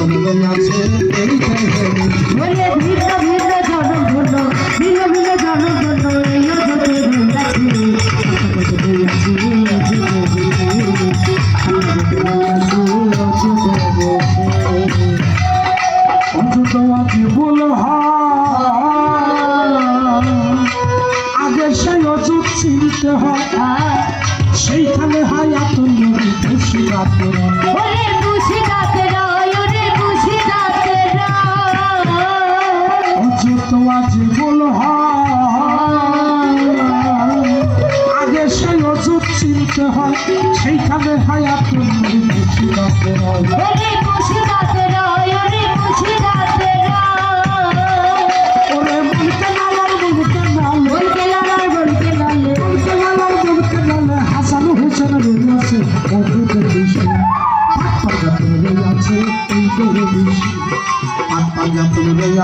Կոմի գոյացու, էրիք է հեմի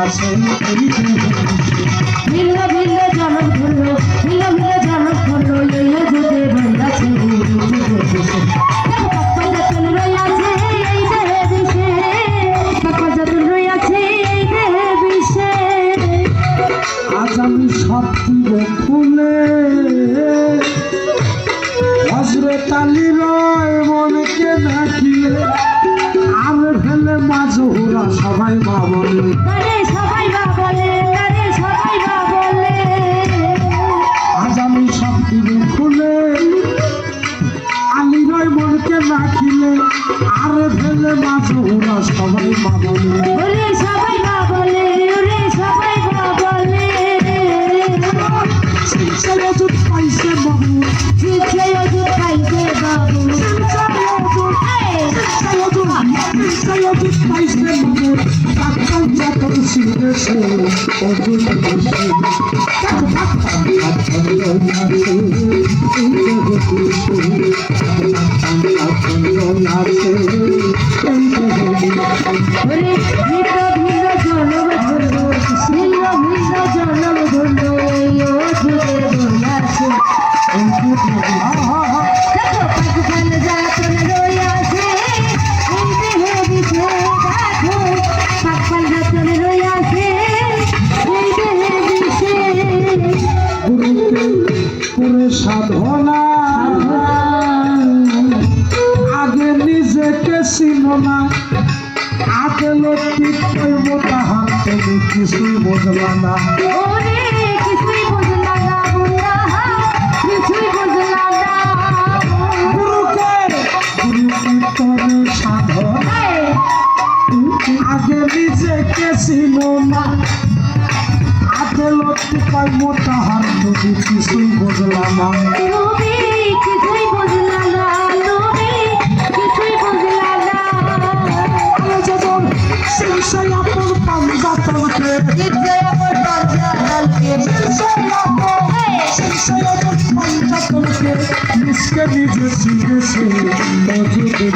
আসন করিতে ভিন্ন ভিন্ন জনক ধন্য ভিন্ন ভিন্ন জনক ধন্য লইয়া যুগে বন্দাছে আজ আমি সব খুলে হজরে তালি I'm not going to be able to do it. I'm not going to be able to do it. কি করব তাহার থেকে কিছুই বোঝলা না আগে নিজেকে ছিল আগে লোক পাইব তাহার যদি কিছুই বোঝলা Milczenia Polka zatonkę Milczenia Polka zatonkę Milczenia Polka Milczenia Polka zatonkę Miskę widzę, czy wiesz, to co ty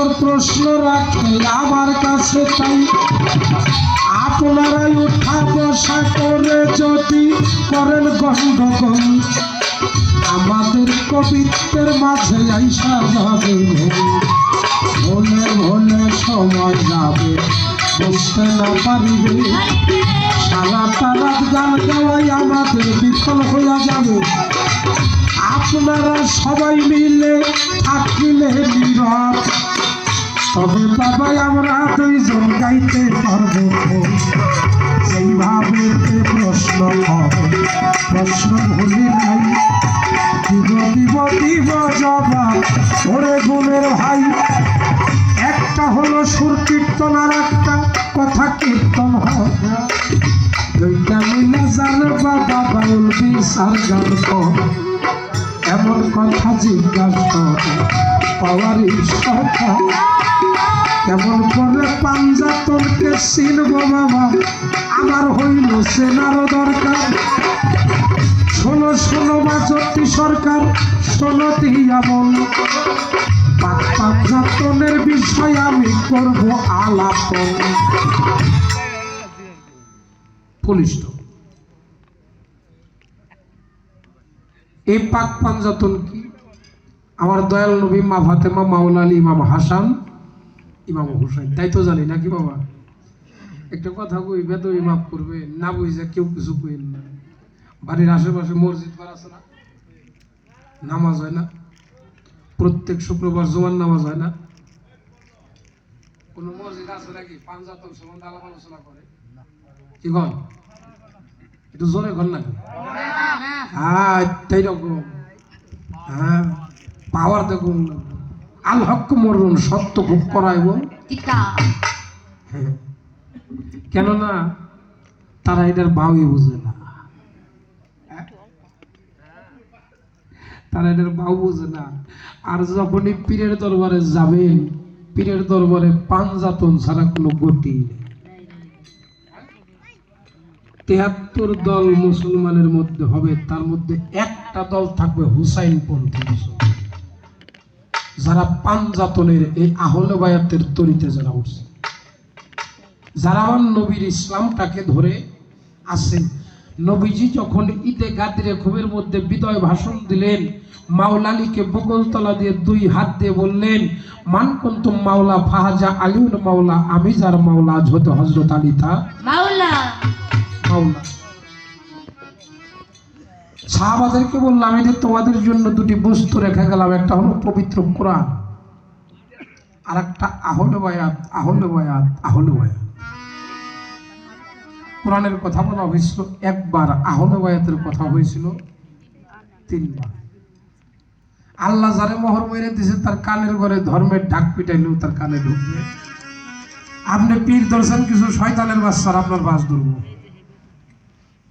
সুন্দর প্রশ্ন রাখে, আমার কাছে তাই। আপনারাই উঠা বসা করে যদি করেন গন্ডগোল আমাদের কবিত্বের মাঝে আইসা যাবে ভুলে। ভুলে সময় যাবে, বুঝতে না পারিবে। সারাটা রাত গান গাওয়াই আমাদের বিফল হইয়া যাবে। আপনারা সবাই মিলে থাকিলে নীরব তবে বাবা আমরা দুইজন গাইতে কেমন করে পাঞ্জাতনকে চিনব বাবা আমার হইল সেনারও দরকার। বাচটি সরকার, শোনো দিয়া বল। পাক পাঞ্জাতনের বিষয় আমি করব এই পাক পাঞ্জাতন কি? আমার দয়াল নবী মা ফাতেমা মাওলা আলী হাসান ইমাম হুসাইন? তাই তো জানি নাকি বাবা একটা কথা কই বেদবি মাফ করবে। না বুঝে কেউ কিছু কইল না। বাড়ির আশেপাশে মসজিদ ঘর আছে না? নামাজ হয় না? প্রত্যেক শুক্রবার জুমার নামাজ হয় না? কোন মসজিদ আছে নাকি? পাঞ্জাতন সম্বন্ধে আলাপ আলোচনা করে। কি কন? একটু জোরে কর নাকি? হ্যাঁ তাই রকম হ্যাঁ পাওয়ার দেখুন আল হক মরুন সত্য ভোগ করাইব। কেননা তারা এটার বাউই বুঝে না। তারা এটার বাউ বুঝে না। আর যখনই পীরের দরবারে যাবেন পীরের দরবারে পাঞ্জাতন ছাড়া কোনো গতি নেই। তেহাত্তর দল মুসলমানের মধ্যে হবে তার মধ্যে একটা দল থাকবে হুসাইন পন্থী মুসলমান। যারা পাঞ্জাতনের এই আহলে বায়াতের তরিতে যারা উঠছে যারা আমার নবীর ইসলামটাকে ধরে আছেন নবীজি যখন ঈদে গাদিরে খুবের মধ্যে বিদয় ভাষণ দিলেন মাওলালিকে বগলতলা দিয়ে দুই হাত দিয়ে বললেন মানকন্তম মাওলা ফাহাজা আলিউল মাওলা আমি যার মাওলা আজ হতে হজরত আলী তা মাওলা। মাওলা। সাহাবাদেরকে বললাম এই যে তোমাদের জন্য দুটি বস্তু রেখে গেলাম। একটা হলো পবিত্র কোরআন আর একটা আহলে বায়াত আহলে বায়াত আহলে বায়াত। কোরআনের কথা বলা হয়েছিল, একবার আহলে বায়াতের কথা হয়েছিল, তিনবার। আল্লাহ যারে মোহর মেরে দিছে তার কানের ঘরে ধর্মের ঢাক পিটাইলেও তার কানে ঢুকবে। আপনি পীর দর্শন কিছু, শয়তানের বাচ্চার আপনার বাস ধরবো।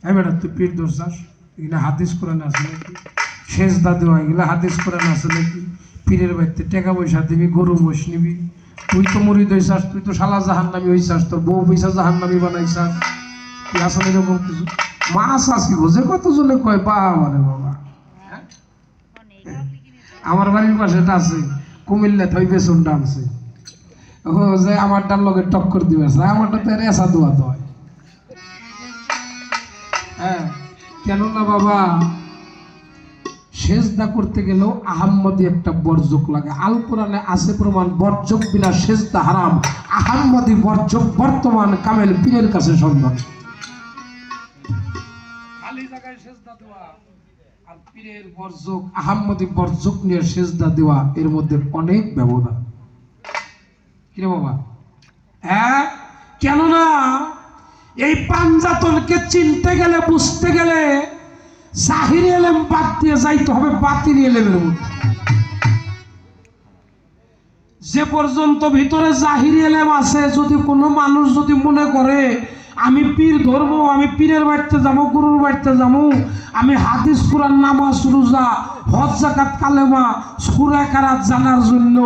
হ্যাঁ বেটা, তুই পীর দর্শাস এগুলো হাদিস কোরআন আছে নাকি? শেষ দাদু এগুলো হাদিস কোরআন আছে নাকি? পীরের বাড়িতে টাকা পয়সা দিবি, গরু মোষ নিবি। তুই তো মরি দইছাস তুই তো শালা জাহান নামি হইছাস, তোর বউ পয়সা জাহান নামি বানাইছাস তুই আসলে এরকম কিছু? মাছ আসি বোঝে কতজনে কয় বা মানে বাবা। হ্যাঁ? আমার বাড়ির পাশে এটা আছে, কুমিল্লা থই পেছনটা আছে ও যে আমারটার লগে টক্কর দিবে আমারটা তো রেসা দোয়া তো হয়। হ্যাঁ? কেননা বাবা, সেজদা করতে গেলেও আহাম্মদি একটা বর্জক লাগে। আল কোরআনে আছে প্রমাণ বর্জক বিনা সেজদা হারাম। আহাম্মদি বর্জক বর্তমান কামেল পীরের কাছে বাবা? হ্যাঁ? কেননা এই পাঞ্জাতনকে চিনতে গেলে, বুঝতে গেলে জাহিরি এলেম বাদ দিয়ে যাইতে হবে, বাতিল এলেমের মধ্যে। যে পর্যন্ত ভিতরে জাহিরি এলেম আছে, যদি কোনো মানুষ যদি মনে করে, আমি পীর ধরবো, আমি পীরের বাড়িতে যাব, গুরুর বাড়িতে যাব, আমি হাদিস, কোরআন, নামাজ, রোজা, হজ জাকাত কালেমা, সুরা, কারাত জানার জন্য,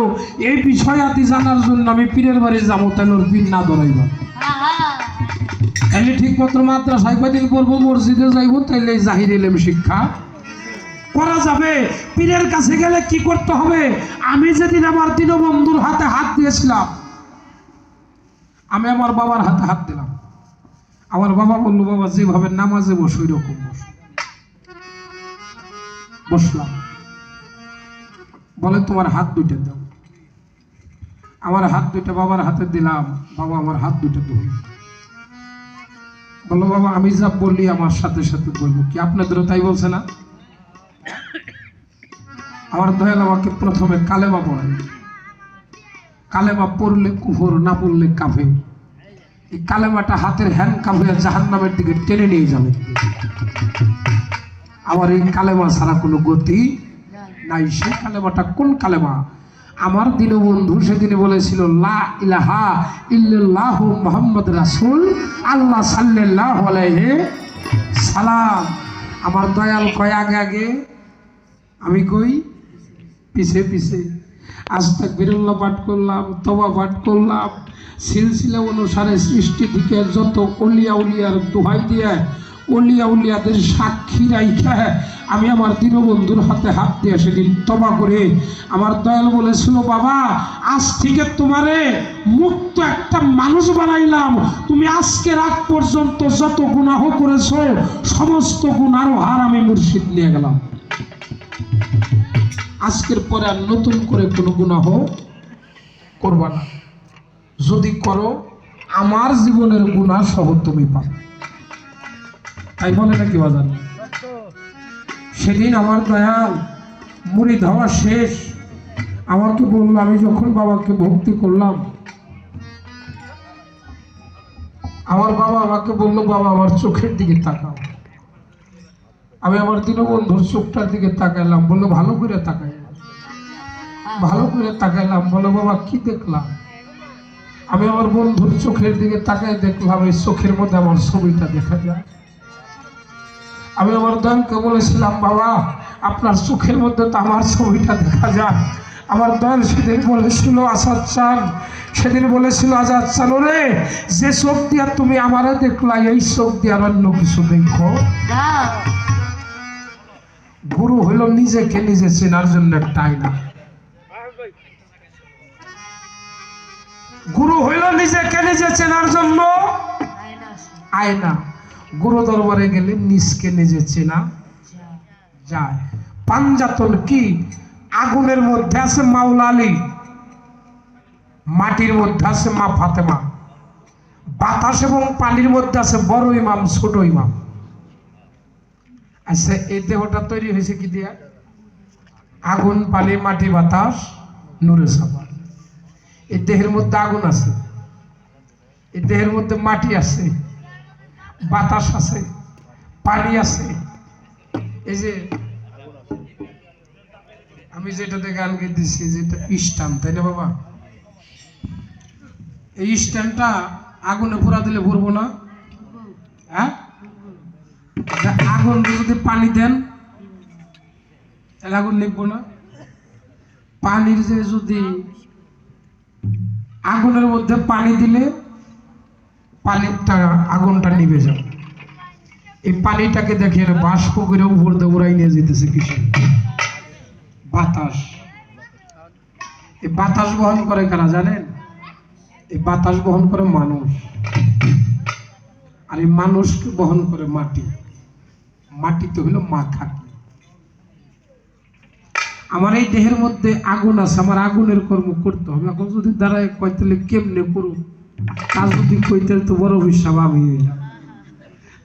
এই বিষয়াদি জানার জন্য আমি পীরের বাড়ি যাব ওর পীর না ধরাইবা। তাহলে ঠিক মতো মাদ্রাসায় কদিন পড়ব মসজিদে যাইবো, তাইলে জাহির এলেম শিক্ষা। করা যাবে, পীরের কাছে গেলে কি করতে হবে? আমি যেদিন আমার দীনবন্ধুর হাতে হাত দিয়েছিলাম, আমি আমার বাবার হাতে হাত দিলাম। আমার বাবা বলল, বাবা, যেভাবে নামাজে বসো রকম বসো। বসলাম। বলে, তোমার হাত দুইটা দাও। আমার হাত দুইটা বাবার হাতে দিলাম, বাবা আমার হাত দুইটা ধরল। বলল, বাবা, আমি যা বলি আমার সাথে সাথে বলব। কি আপনাদেরও তাই বলছে না? আমার দয়াল আমাকে প্রথমে কালেমা পড়াই কালেমা পড়লে কুফর, না পড়লে কাফে এই কালেমাটা হাতের হ্যান্ড কাফে জাহান নামের দিকে টেনে নিয়ে যাবে। আমার এই কালেমা ছাড়া কোনো গতি নাই। সেই কালেমাটা কোন কালেমা? আমার দীনবন্ধু সেদিন বলেছিল, লা ইলাহা মোহাম্মদ রাসূল, আল্লাহ আলাইহি সালাম। আমার দয়াল কয়, আগে আগে। আমি কই, পিছে পিছে। আজ তাক বিরল্লা পাঠ করলাম তবা পাঠ করলাম। সিলসিলা অনুসারে সৃষ্টি থেকে যত অলিয়া উলিয়ার দোহাই দিয়ে, অলিয়া উলিয়াদের সাক্ষী রাইখা আমি আমার দীনবন্ধুর হাতে হাত দিয়ে সেদিন তবা করে আমার দয়াল বলেছিল বাবা, আজ থেকে তোমারে মুক্ত একটা মানুষ বানাইলাম। তুমি আজকে রাত পর্যন্ত যত গুনাহ করেছ, সমস্ত গুণার হার আমি মুর্শিদ নিয়ে গেলাম। আজকের পরে আর নতুন করে কোনো গুনাহ করবা না। যদি করো, আমার জীবনের গুণা সহ তুমি পাবে। তাই বলে নাকি বাজার? সেদিন আমার দয়াল মুড়ি ধাওয়া শেষ। আমাকে বলল, আমি যখন বাবাকে ভক্তি করলাম, আমার বাবা আমাকে বলল, বাবা, আমার চোখের দিকে তাকাও। আমি আমার দীনবন্ধুর চোখটার দিকে তাকাইলাম, বলল, ভালো করে তাকাই ভালো করে তাকাইলাম বলো বাবা, কি দেখলাম? আমি আমার বন্ধুর চোখের দিকে তাকাই দেখলাম, এই চোখের মধ্যে আমার ছবিটা দেখা যায়। আমি আমার দয়ালকে বলেছিলাম বাবা আপনার চোখের মধ্যে তো আমার ছবিটা দেখা যায়। আমার দয়াল সেদিন বলেছিল আসাদ চান। সেদিন বলেছিল আজাদ চান। রে যে চোখ দিয়া তুমি আমারে দেখলা এই চোখ দিয়ে আর অন্য কিছু দেখো। গুরু হইল নিজেকে নিজে চেনার জন্য একটা আয়না। গুরু হইল নিজেকে নিজে চেনার জন্য আয়না। গুরু দরবারে গেলে নিজকে নিজে চেনা যায়। পাঞ্জাতন কি? আগুনের মধ্যে আছে মাওলা আলী মাটির মধ্যে আছে মা ফাতেমা। বাতাস এবং পানির মধ্যে আছে বড় ইমাম, ছোট ইমাম। আচ্ছা এই দেহটা তৈরি হয়েছে কি দিয়া? আগুন, পানি, মাটি, বাতাস নূরে সাফার এই দেহের মধ্যে আগুন আছে, এই দেহের মধ্যে মাটি আছে। বাতাস আছে, পানি আছে। এই যে আমি যেটাতে গান গেতেছি, যেটা স্টান তাই না বাবা? এই স্ট্যান্ডটা আগুনে পোড়া দিলে ভরবো না? হ্যাঁ? আগুন যদি পানি দেন, তাহলে আগুন লিখব না? পানির যে যদি আগুনের মধ্যে পানি দিলে পানিটা, আগুনটা নিভে যাবে এই পানিটাকে দেখে বাষ্প করে উপর দিয়ে উড়াই নিয়ে যেতেছে কিসে বাতাস। এই বাতাস বহন করে কারা জানেন? এই বাতাস বহন করে মানুষ। আর এই মানুষকে বহন করে মাটি। মাটি তো হলো মা খাকি। আমার এই দেহের মধ্যে আগুন আছে, আমার আগুনের কর্ম করতে হবে। এখন যদি দাঁড়ায় কয়তালে কেমনে করুন কাজ যদি কইতে তো বড়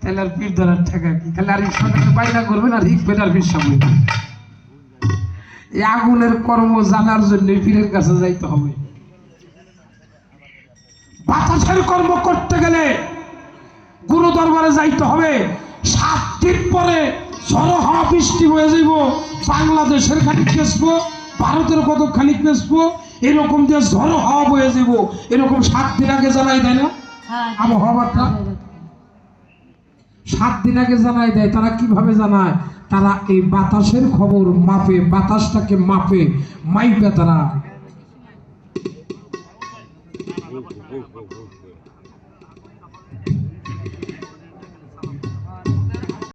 তাহলে আর ধরার ঠেকা কি? আর করবেন আর আর হিসাব হইবে এই আগুনের কর্ম জানার জন্য পীরের কাছে যাইতে হবে। বাতাসের কর্ম করতে গেলে গুরু দরবারে যাইতে হবে। সাত দিন পরে ঝড় হওয়া বৃষ্টি হয়ে যাইব। বাংলাদেশের খানিক বেসবো ভারতের কত খানিক বেসবো এরকম যে ঝড় হাওয়া বয়ে যাব এরকম সাত দিন আগে জানাই দেয় না আবহাওয়াটা সাত দিন আগে জানাই দেয় তারা কীভাবে জানায় তারা এই বাতাসের খবর মাপে বাতাসটাকে মাপে মাইপে তারা